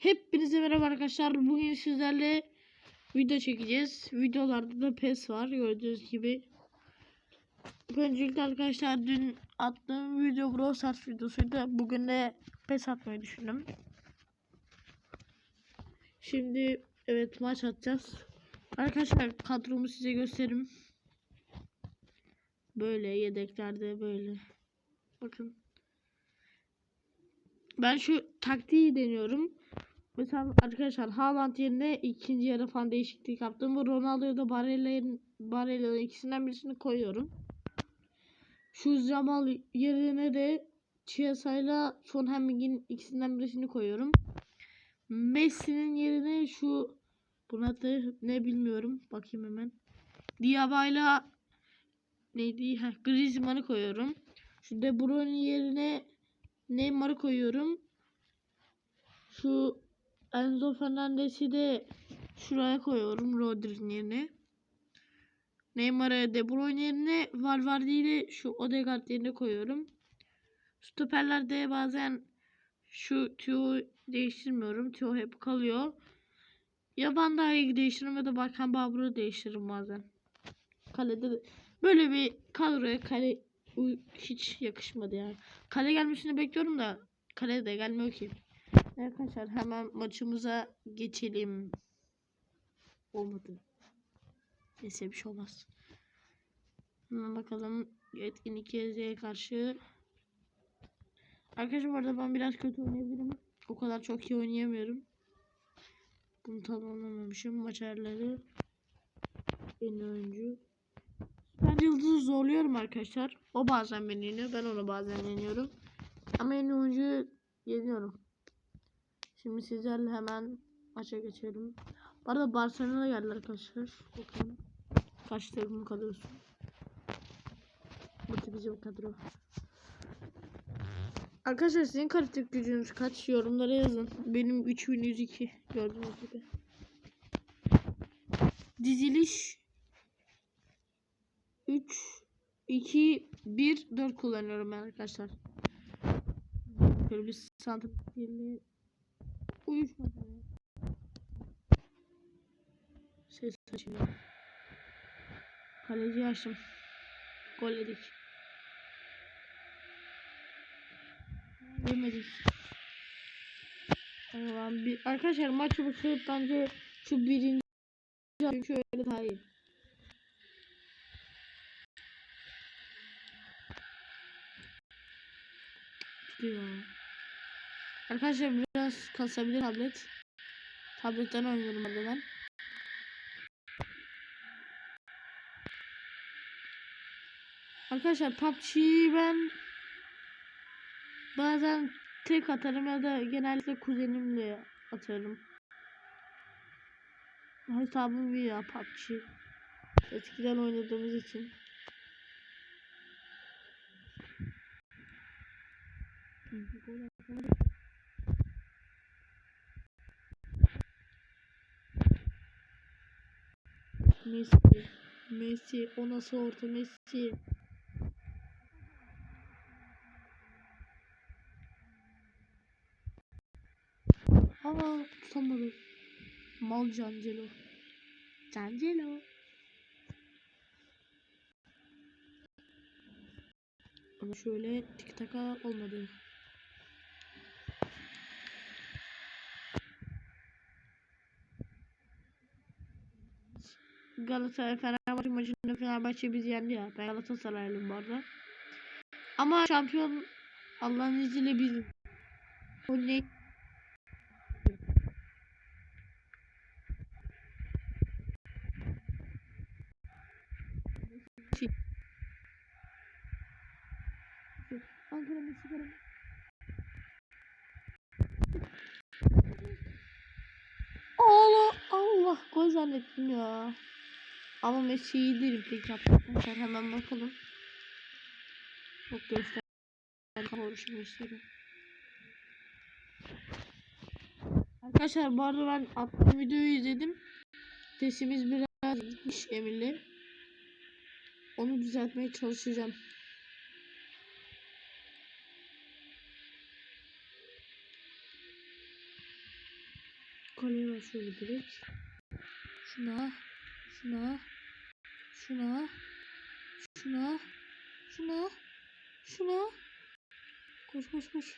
Hepinize merhaba arkadaşlar. Bugün sizlerle video çekeceğiz. Videolarda da PES var gördüğünüz gibi. Öncelikle arkadaşlar dün attığım video Brawl Stars videosuydu. Bugün de PES atmayı düşündüm. Şimdi evet maç atacağız. Arkadaşlar kadromu size göstereyim. Böyle yedeklerde böyle. Bakın. Ben şu taktiği deniyorum. Mesela arkadaşlar Haaland yerine ikinci yarı falan değişiklik yaptım. Bu Ronaldo'ya da Barella, Barella ikisinden birisini koyuyorum. Şu Jamal yerine de Chiesa'yla Son Hemming'in ikisinden birisini koyuyorum. Messi'nin yerine şu buna da ne bilmiyorum. Bakayım hemen. Diaba'yla neydi? Ha, Griezmann'ı koyuyorum. Şu De Bruyne yerine Neymar'ı koyuyorum. Şu Enzo Fernandez'i de şuraya koyuyorum Rodri'nin yerine. Neymar'ı De Bruyne yerine Valverde'yi de şu Odegaard yerine koyuyorum. Stoperlerde bazen şu Tio değiştirmiyorum. Tio hep kalıyor. Ya Van Dijk'i değiştiririm ya da Bakan Babur'u değiştiririm bazen. Kalede de böyle bir kadroya kale hiç yakışmadı yani. Kale gelmesini bekliyorum da kale de gelmiyor ki. Arkadaşlar hemen maçımıza geçelim. Olmadı. Neyse bir şey olmaz. Hemen bakalım etkinlik Gezi'ye karşı. Arkadaşlar bu arada ben biraz kötü oynayabilirim. O kadar çok iyi oynayamıyorum. Bunu tamamlamamışım. Maç ayarları. En oyuncu. Ben yıldızı zorluyorum arkadaşlar. O bazen beni yeniyor. Ben onu bazen yeniyorum. Ama en oyuncuyu yeniyorum. Şimdi sizlerle hemen maça geçelim. Bu arada Barcelona geldi arkadaşlar. Bakalım. Kaç takımın kadrosu. Bu bizim kadro. Arkadaşlar sizin kritik gücünüz kaç yorumlara yazın. Benim 3102 gördüğünüz gibi. Diziliş 3 2 1 4 kullanıyorum ben arkadaşlar. Şöyle bir santrali uyuşmadı. Ses açıyor. Kaleci açtım. Gol yedik. Yemedik. Tamam, bir, arkadaşlar maçı bakıp bence şu birinci şöyle daha iyi. Gidiyor. Arkadaşlar biraz kasabilir tablet. Tabletten oynuyorum de ben. Arkadaşlar PUBG'yi ben bazen tek atarım ya da genellikle kuzenimle atarım. Hesabım iyi ya PUBG. Eskiden oynadığımız için. Messi. Messi. O nasıl orta Messi. Aa tutamadım. Mal Cancelo. Cancelo. Ama şöyle tik taka olmadı. Galatasaray Fenerbahçe maçında Fenerbahçe bizi yendi ya. Ben Galatasaraylıyım bu arada. Ama şampiyon Allah'ın izniyle biz o ne. Allah Allah gol zannettim ya. Ama Messi iyi değil pek yapmışlar hemen bakalım. Çok göster. Konuşum gösterim. Arkadaşlar bu arada ben attığım videoyu izledim. Sesimiz biraz gitmiş Emir'le. Onu düzeltmeye çalışacağım. ver şöyle direkt. Şuna. Şuna. Şuna. Şuna. Şuna. Şuna. Koş koş koş.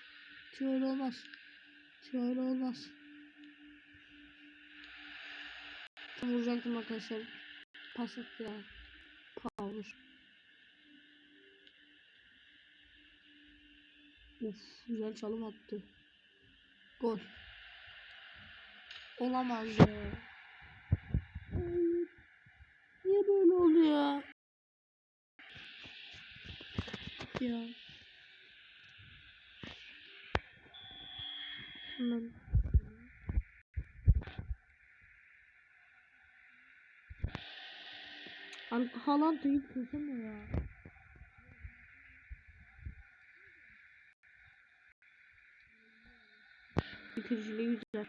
Tüyo öyle olmaz. Tüyo öyle olmaz. Tam vuracaktım arkadaşlar. Pas attı ya. Power. Uf güzel çalım attı. Gol. Olamaz ya. Niye böyle oldu ya? Hemen. Da hiç koşamıyor ya. Bitiriciliği güzel.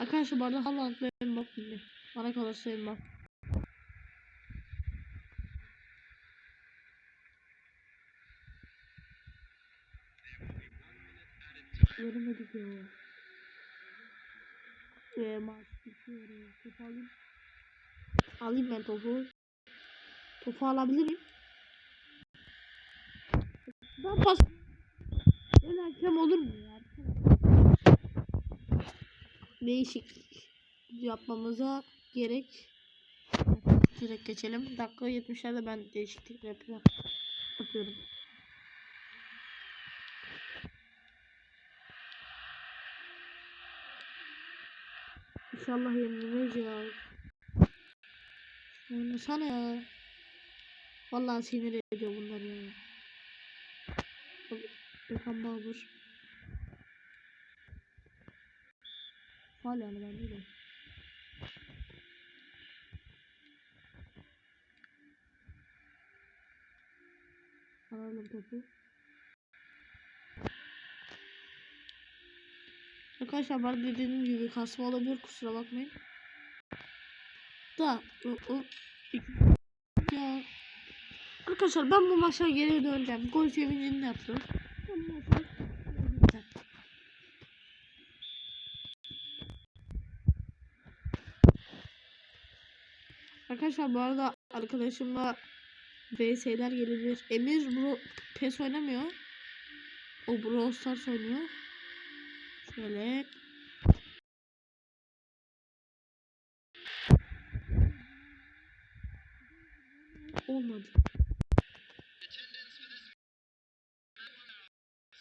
Arkadaşlar bu arada Ve Mbappe'li. Bana kalırsa Mbappe. Göremedik ya. Ve maç bitiyor. Topu alayım. Alayım ben topu. Topu alabilir miyim? Ben pas... Böyle hakem olur mu ya? Değişik yapmamıza gerek. Direkt geçelim. Dakika 70'lerde ben değişiklik yapıyorum. Yapıyorum. İnşallah yenilmeyiz ya. Ya. Vallahi sinir ediyor bunlar ya. Gökhan Babur. Faal yani bence Alalım topu. Arkadaşlar ben dediğim gibi kasma olabilir kusura bakmayın. Da o, o ya Arkadaşlar ben bu maça geri döneceğim. Gol sevincini döneceğim. Arkadaşlar bu arada arkadaşımla VS'ler gelebilir. Emir Bro PES oynamıyor. O Brawl Stars oynuyor. Şöyle. Olmadı.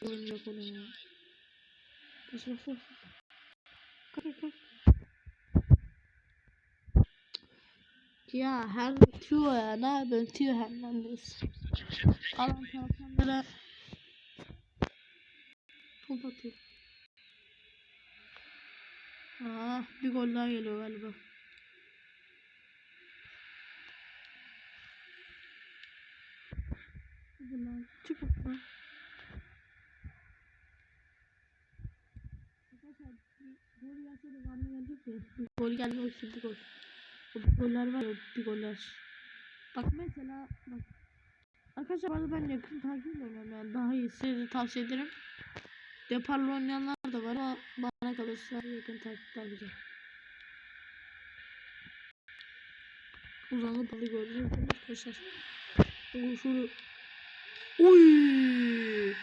Oyun yok ona ya. Bas bas bas. Kalk her tüyo ya ne yapıyorsun tüyo Hernandez. Alan taraftarlara top atıyor. Aa, bir gol daha geliyor galiba. Hadi lan çık lan. Arkadaşlar gol gelse de gelecek ya. Gol gelmiyor bir gol. O goller var ya bir goller. Bak mesela bak. Arkadaşlar bana ben yakın takip ediyorum yani daha iyi size tavsiye ederim. Deparlı oynayanlar da var ama bana kalırsa yakın takip daha güzel. Uzanlı balı gördünüz mü arkadaşlar? Şunu Uy!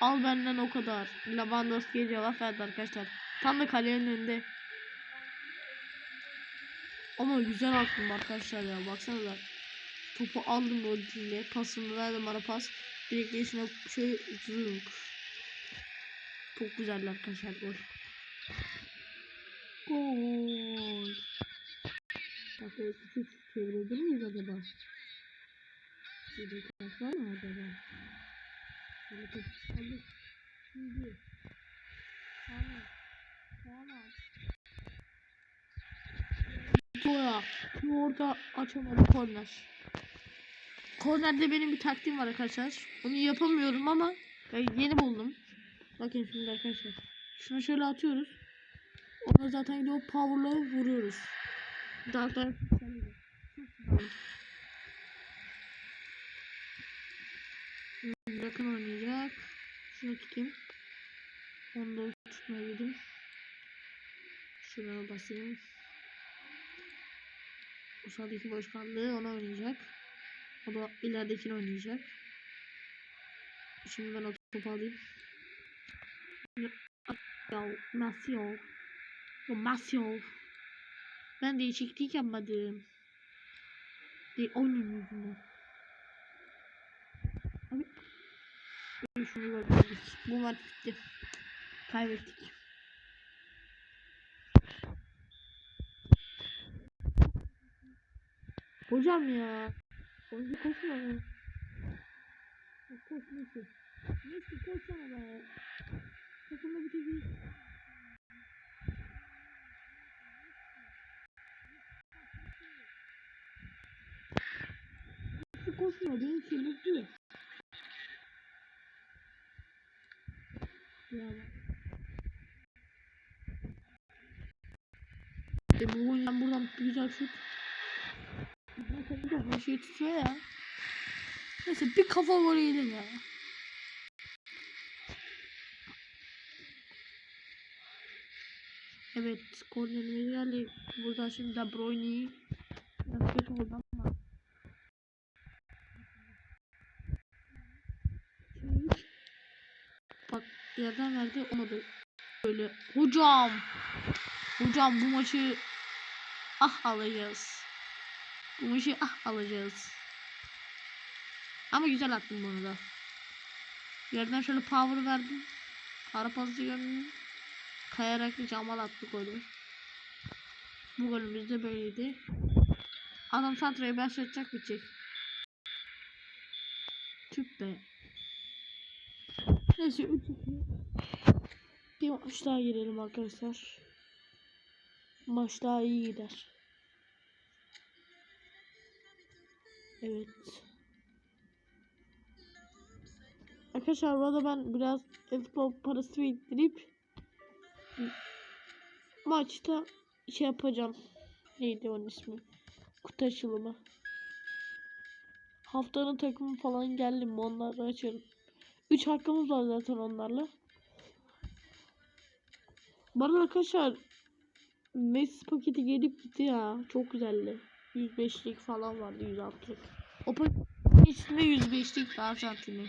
Al benden o kadar. Lewandowski'ye cevap verdi arkadaşlar. Tam da kalenin önünde. Ama güzel aklım arkadaşlar ya. Baksanıza. Topu aldım dille. Pasını verdim bana pas. Direkt geçine şöyle zırunk. Çok güzel arkadaşlar gol. Gol. Böyle küçük çevirebilir miyiz acaba? Şurada kaç var mı acaba? Şöyle topu aldık. Şimdi. Tamam. Tamam. Toya. Orada açamadı korner. Kornerde benim bir taktiğim var arkadaşlar. Onu yapamıyorum ama ben yeni buldum. Bakın şimdi arkadaşlar. Şunu şöyle atıyoruz. Ona zaten gidiyor power'la vuruyoruz. Daha da yakın oynayacak. Şunu tutayım. Onu da basmaya gideyim. Şuraya basayım. Sağdaki boş kaldı. Onu oynayacak. O da ileridekini oynayacak. Şimdi ben o topu alayım. Ya Masio. Ya Masio. Ben değişiklik yapmadım. De yüzünden. Abi. Şunu görmedik. Bu maç bitti. Kaybettik. Hocam ya. Oyuncu koşma ya. Koş Messi. Messi koşsana be. Takımda bir tek Messi koşmuyor. Beni kirletiyor. Ya bak. E bu oyundan buradan güzel şut. Bir şey tutuyor ya. Neyse bir kafa gol yedim ya. Evet, kornerimiz geldi. Burada şimdi De Bruyne. Biraz kötü oldu ama. Bak yerden verdi olmadı. Böyle hocam. Hocam bu maçı ah alacağız. Maçı ah alacağız. Ama güzel attım bunu da. Yerden şöyle power verdim. Ara pası gönderdim. Kayarak Cemal attı golü. Bu golümüz de böyleydi. Adam santrayı başlatacak bitecek. Tüp be. Neyse 3-2. Bir maç daha girelim arkadaşlar. Maç daha iyi gider. Evet. Arkadaşlar burada ben biraz futbol parası biriktirip maçta şey yapacağım. Neydi onun ismi? Kutu açılımı. Haftanın takımı falan geldi mi onları açarım. 3 hakkımız var zaten onlarla. Arada arkadaşlar Messi paketi gelip gitti ya. Çok güzeldi. 105'lik falan vardı 106'lık. O paketin içinde 105'lik Arjantin'i.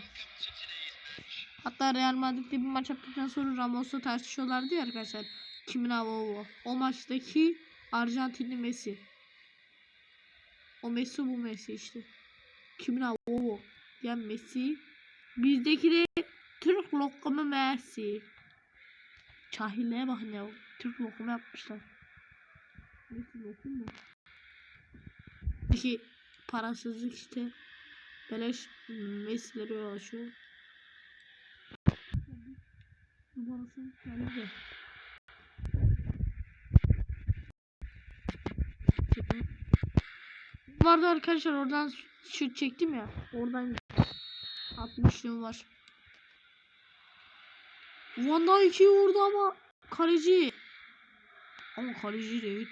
Hatta Real Madrid'de bir maç yaptıktan sonra Ramos'la tartışıyorlardı ya arkadaşlar. Kimin hava o? O maçtaki Arjantinli Messi. O Messi bu Messi işte. Kimin hava o? Ya Messi. Bizdeki de Türk lokumu Messi. Cahilliğe bakın ya. Türk lokumu yapmışlar. Messi lokum mu? Peki parasızlık işte. Beleş Messi'leri ulaşıyor. Numarasını söyle. Vardı arkadaşlar oradan şut çektim ya. Oradan atmışlığım var. Van Dijk'i vurdu ama kaleci. Ama kaleci de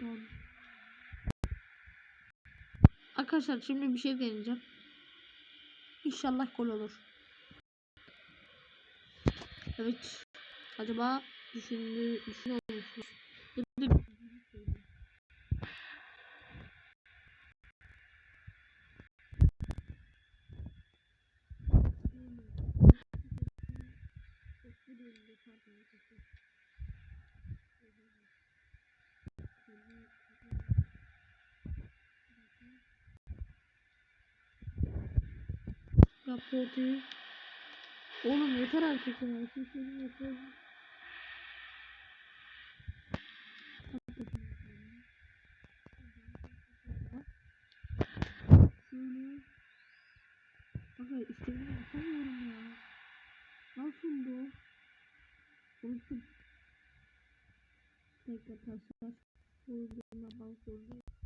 Oradan. Arkadaşlar şimdi bir şey deneyeceğim. İnşallah gol olur. Evet. Acaba düşündü, düşünüyor musunuz? Ya da- Raportu. Oğlum yeter artık ya. Kimsenin yeter. Şöyle. Aga istediğimi yapamıyorum ya. Nasıl bu? Unuttum. Tekrar taşlar. Uyduğuna bak zorundayım.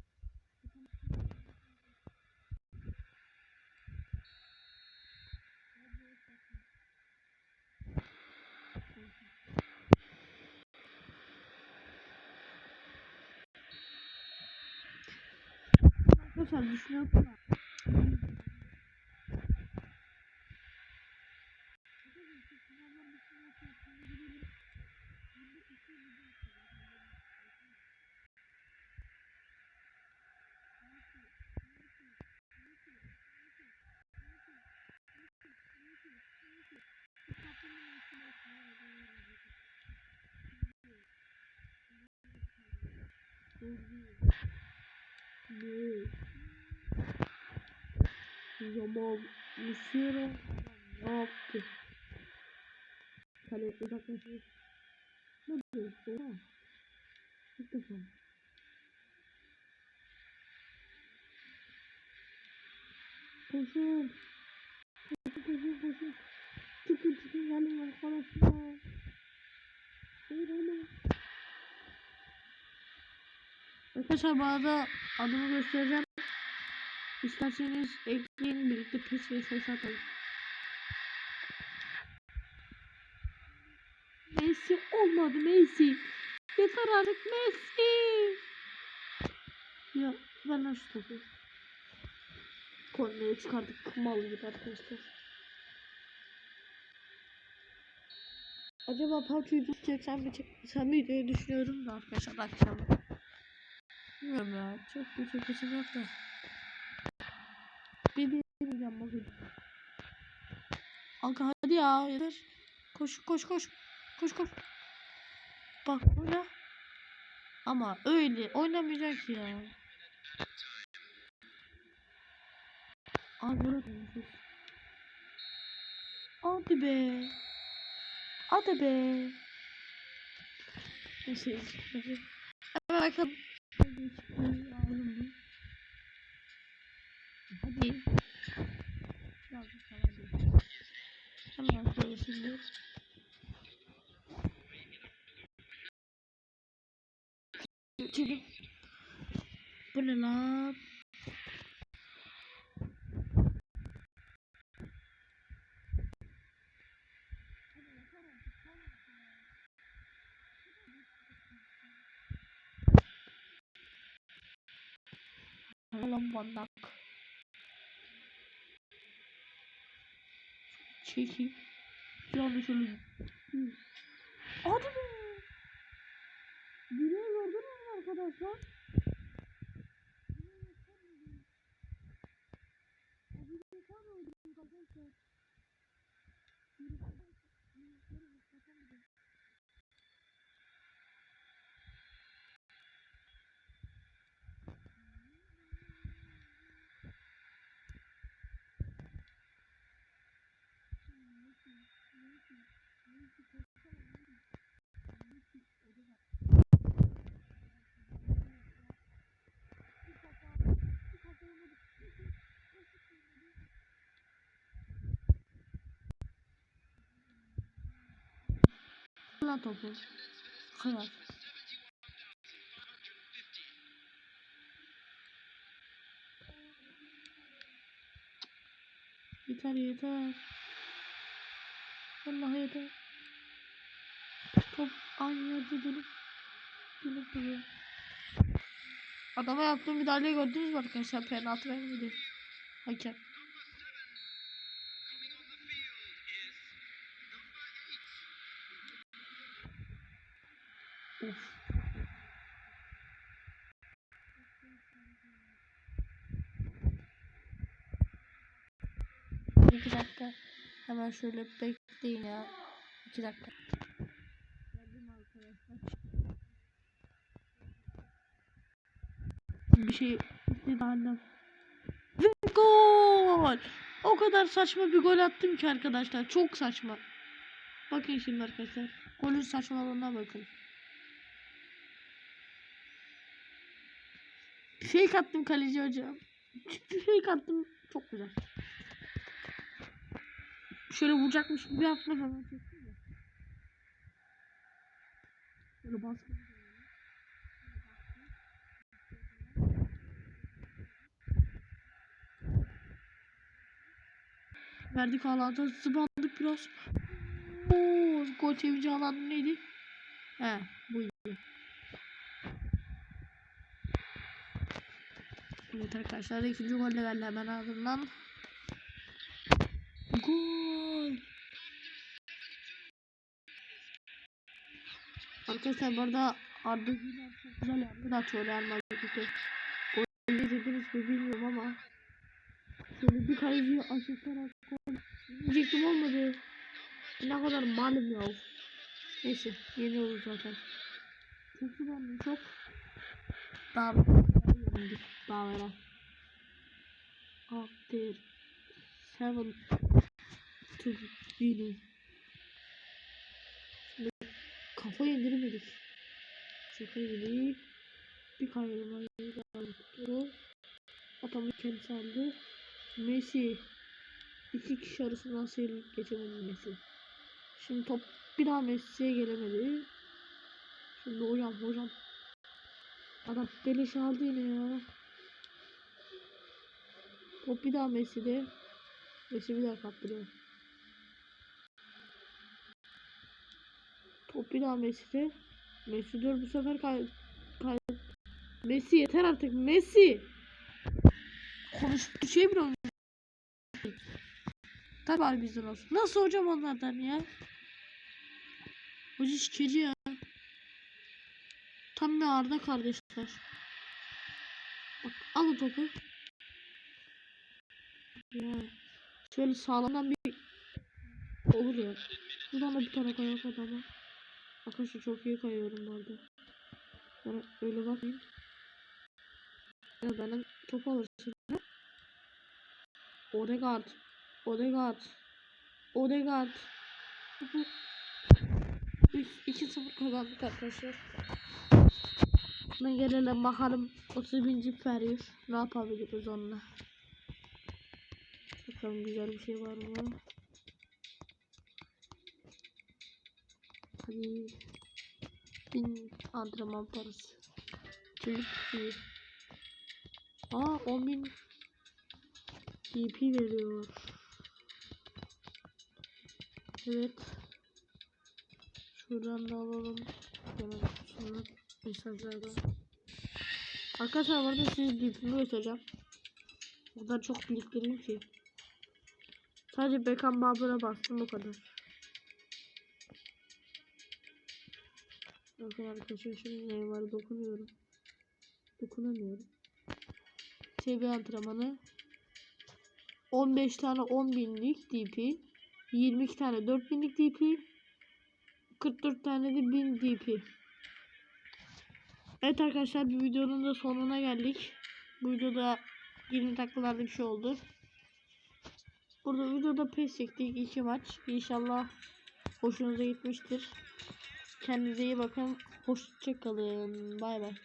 Arkadaşlar Zaman Musiero ne yaptı? Kale uzaklaşıyor. Ne diyorsun? Ha? İlk defa. Koşun. Koşun koşun koşun. Çıkın çıkın gelin arkadaşlar. Hayır hayır. Arkadaşlar bu arada adımı göstereceğim. İsterseniz ekleyin birlikte pes ve ses atalım. Messi olmadı Messi. Yeter artık Messi. Ya ben şu topu. Korneri çıkardık mal gibi arkadaşlar. Acaba parçayı çeksem mi çekmesem mi diye düşünüyorum da arkadaşlar akşam. Bilmiyorum ya. Çok bir çekişim yok da. Bir deneyeceğim bakın. Kanka hadi ya yeter. Koş koş koş. Koş koş. Bak oyna. Ama öyle oynamayacak ya. Al döneceğiz. Hadi be. Hadi be. Neyse. Hadi. Hemen bakalım. Hadi çıkmayı alalım mı? Hadi. Birazcık falan değil. Hemen şöyle şimdi. Geçelim. Bu ne lan? Lan bandak. Çekeyim. Yanlış. Hı. Hadi be. Direği gördünüz mü arkadaşlar? Lan topu. Kıyar. Yeter yeter. Vallahi yeter. Top aynı yerde dönüp dönüp duruyor. Adama yaptığım müdahaleyi gördünüz mü arkadaşlar? Penaltı vermedi. Hakem. İki dakika. Hemen şöyle bekleyin ya. İki dakika. Bir şey istedi annem. Ve gol! O kadar saçma bir gol attım ki arkadaşlar. Çok saçma. Bakın şimdi arkadaşlar. Golün saçmalığına bakın. Fake attım kaleci hocam. Fake attım. Çok güzel. Şöyle vuracakmış hemen çektim de. Böyle baskı. Verdik Haaland'a zıbandık biraz. Oo, gol sevinci Haaland'ın neydi? He buydu. Evet arkadaşlar ikinci gol de geldi hemen ardından. Gol. Arkadaşlar bu arada Arda Güler çok güzel yerler atıyor Real Madrid'de. Gol yediniz mi bilmiyorum ama şöyle bir kaleciyi açıklarak gol diyecektim olmadı. Ne kadar malum ya. Neyse yeniyoruz zaten. Çok güzel çok. Daha veren. After seven to winning. Şimdi kafa indirmedik. Şaka gibi bir kayırmayı aldık. Adamı kendisi aldı. Messi iki kişi arasından sıyrılıp geçemedi Messi. Şimdi top bir daha Messi'ye gelemedi. Şimdi hocam hocam. Adam beleş aldı yine ya. Top bir daha Messi'de. Messi bir daha kaptırıyor. Top bir daha Messi'de. Messi dur bu sefer kay... kay... Messi yeter artık Messi. Konuştuğu şey bile olmuş. Tabi bizden olsun. Nasıl hocam onlardan ya? Hoca şikeci ya. Tam bir Arda kardeşler. Bak al o topu. Şöyle sağlamdan bir olur ya. Buradan da bir tane kayak adamı. Arkadaşlar çok iyi kayıyorum bu. Bana öyle bakmayın. Ya benden top alırsın. Odegaard. Odegaard. Odegaard. 2-0 kazandık arkadaşlar. Şimdi gelelim bakalım 30. Ferif ne yapabiliriz onunla. Bakalım güzel bir şey var mı? Hadi. Bin antrenman parası. Çocuk iyi. Aa 10.000 DP veriyor. Evet. Şuradan da alalım. Sonra mesajlarda. Arkadaşlar burada size DP'mi göstereceğim. O kadar çok biriktireyim ki. Sadece Beckham Barber'a bastım o kadar. Bakın arkadaşlar şimdi Neymar'a dokunuyorum. Dokunamıyorum. Seviye antrenmanı. 15 tane 10 binlik DP. 22 tane 4 binlik DP. 44 tane de 1000 DP. Evet arkadaşlar bir videonun da sonuna geldik. Bu videoda 20 dakikalarda bir şey oldu. Burada videoda pes çektik iki maç. İnşallah hoşunuza gitmiştir. Kendinize iyi bakın. Hoşçakalın. Bay bay.